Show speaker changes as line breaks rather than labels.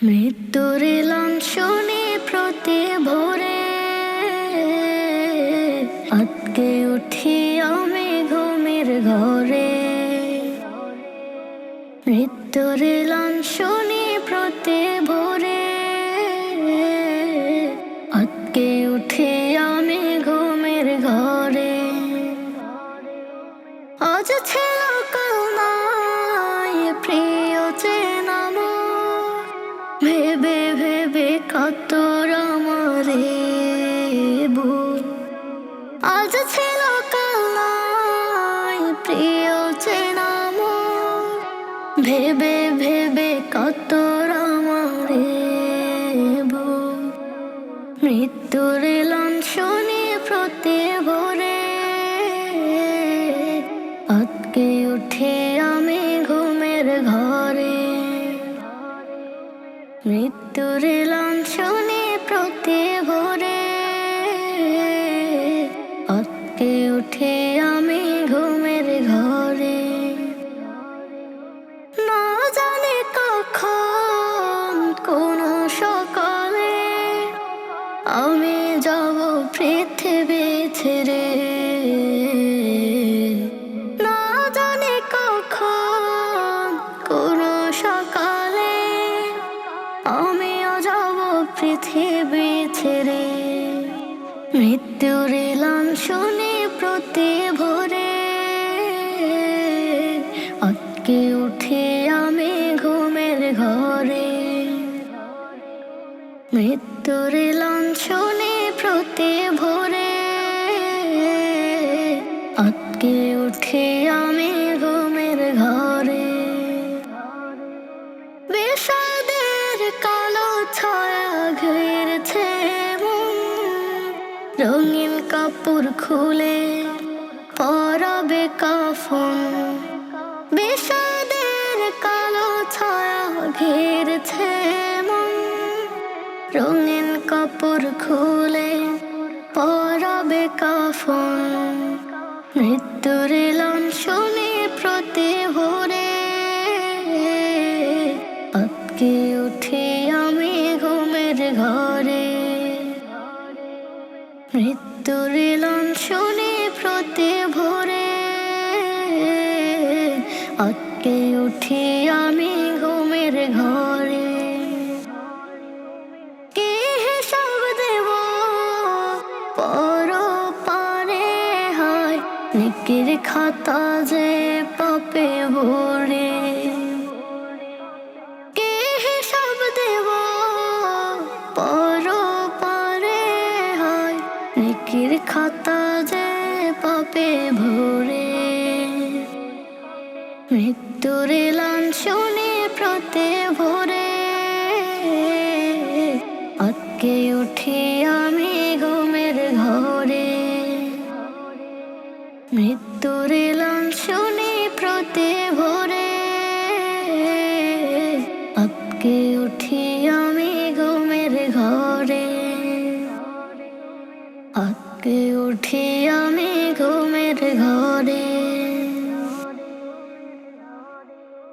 মৃত্যুর লাঞ্ছনে প্রতি ভোরে। আটকে উঠি আমি ঘুমের ঘরে। মৃত্যুর ভেবে ভেবে কত বুক আজ ছিল কাল প্রিয় চেনাম। ভেবে ভেবে কত আমারে বুক মৃত্যুর লাঞ্ছনে প্রতি ভোরে আটকে উঠে উঠে আমি ঘুমের ঘরে। না জানে কখন কোন সকালে আমি যাব পৃথিবী ছেড়ে। না জানি কখন কোন সকালে আমিও যাব পৃথিবী ছেড়ে। মৃত্যুর লাঞ্ছনে প্রতি আটকে উঠে আমি ঘুমের ঘরে মৃত্যুর লাঞ্ছনে প্রতি ভোরে আটকে উঠে আমি ঘুমের ঘরে বিষাদের কালো ছায়া ঘিরছে। রঙিন কাপড় খুলে পরাবে কাফন বিষাদের কালো ছায়া ঘিরছে মন। রঙিন কাপড় খুলে পরাবে কাফন। মৃত্যুর লাঞ্ছনে প্রতি ভোরে। আটকে উঠে আমি ঘুমের ঘরে। মৃত্যুর লাঞ্ছনে প্রতি ভোরে। আটকে উঠে আমি ঘুমের ঘরে। কে হিসাব দেব? পর হয় নিকির খাতা যে পাপে ভরে। কে হিসাব দেব? পর পারে হয় নিকির খাতা যে পাপে ভরে। মৃত্যুর লাঞ্ছনে প্রতে ভরে আটকে উঠি আমি ঘুমের ঘরে। মৃত্যুর লাঞ্ছনে প্রতে ভরে আটকে উঠি আমি ঘুমের ঘরে। আটকে উঠি আমি ঘুমের ঘরে।